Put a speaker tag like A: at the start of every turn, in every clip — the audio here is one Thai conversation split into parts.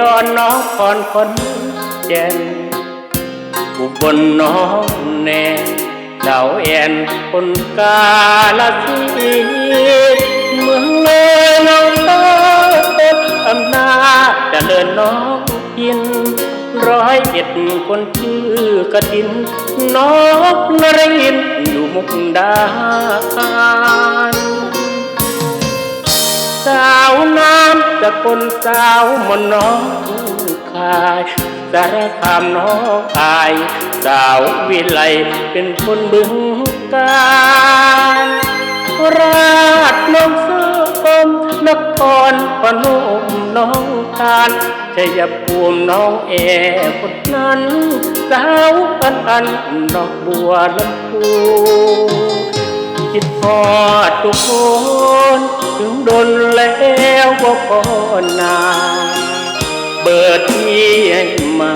A: รคนแก่นอุบลน้องแนนดาวแอนคนกาลสินธุ์เมืองเลยน้องเต้นอำนาจเจริญน้องยินร้อยเอ็ดคนชื่อกระถินน้องนรินอยู่มุกดาหารสาวน้ำ สกลสาวมนน้องผู้คายสารคามน้องอาย สาววิไลเป็นคนบึงกาฬราชน้องสกมนครพนมน้องทานชัยภูมิน้องแอคนนั้น สาวปันอันดอกบัวลำพูคิดพอดทุกคน ถึงดนแล้วก็พอนาเบิดที่ให้มา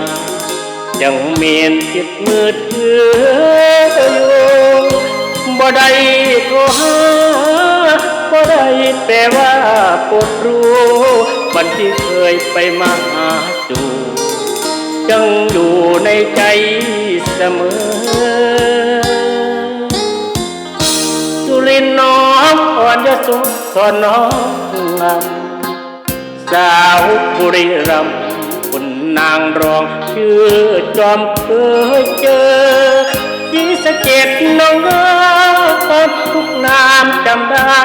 A: ยังเมียนติดมือถืออยู่บ่ได้โทรหาบ่ได้แปลว่าปวดรู้วันที่เคยไปมาหาจูยังอยู่ในใจเสมอสุรินทร์น้ อนยโสธรน้องงามสาวบุรีรัมย์คุณนางรองชื่อจอมเคยเจอที่สะเก็ดน้องรักทุกนามจำได้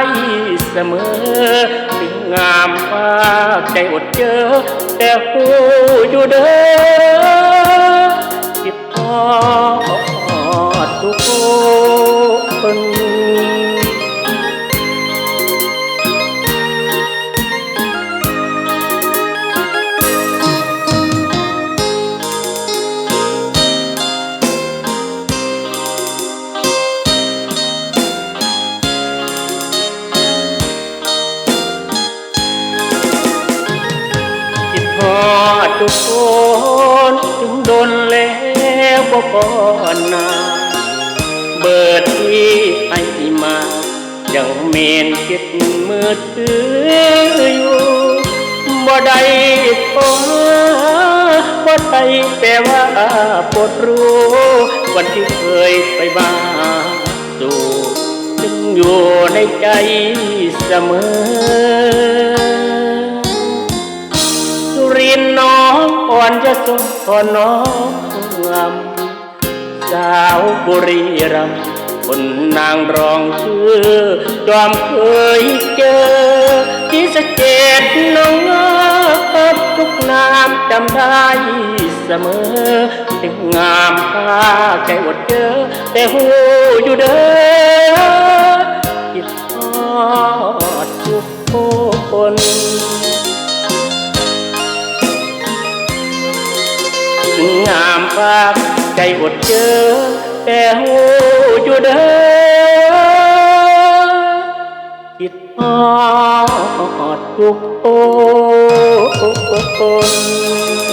A: เสมอถึงงามว่าใจอดเจอ แต่หูอยู่เด้อ ดทุกคนถึงโดนแล้วก็ก่อนนาเบิดที่ให้มายังเมนคิดมือถืออยู่บ่ได้โทรบ่ได้แปลว่าปวดรู้วันที่เคยไปมาสู่จึงอยู่ในใจเสมอ รินท ร์น้องอ่อนจะสมพรน้องามสาวบุรีรัมย์คนนางรองชื่อจอมเคยเจอ ที่สะเก็ดน้องงามทุกนามจำได้เสมอ ถึงงามพาใจอดเจอ แต่หูอยู่เด้อ ถึงงามปากใจอดเจอ แต่หูอยู่เด้อคิดฮอดทุกคน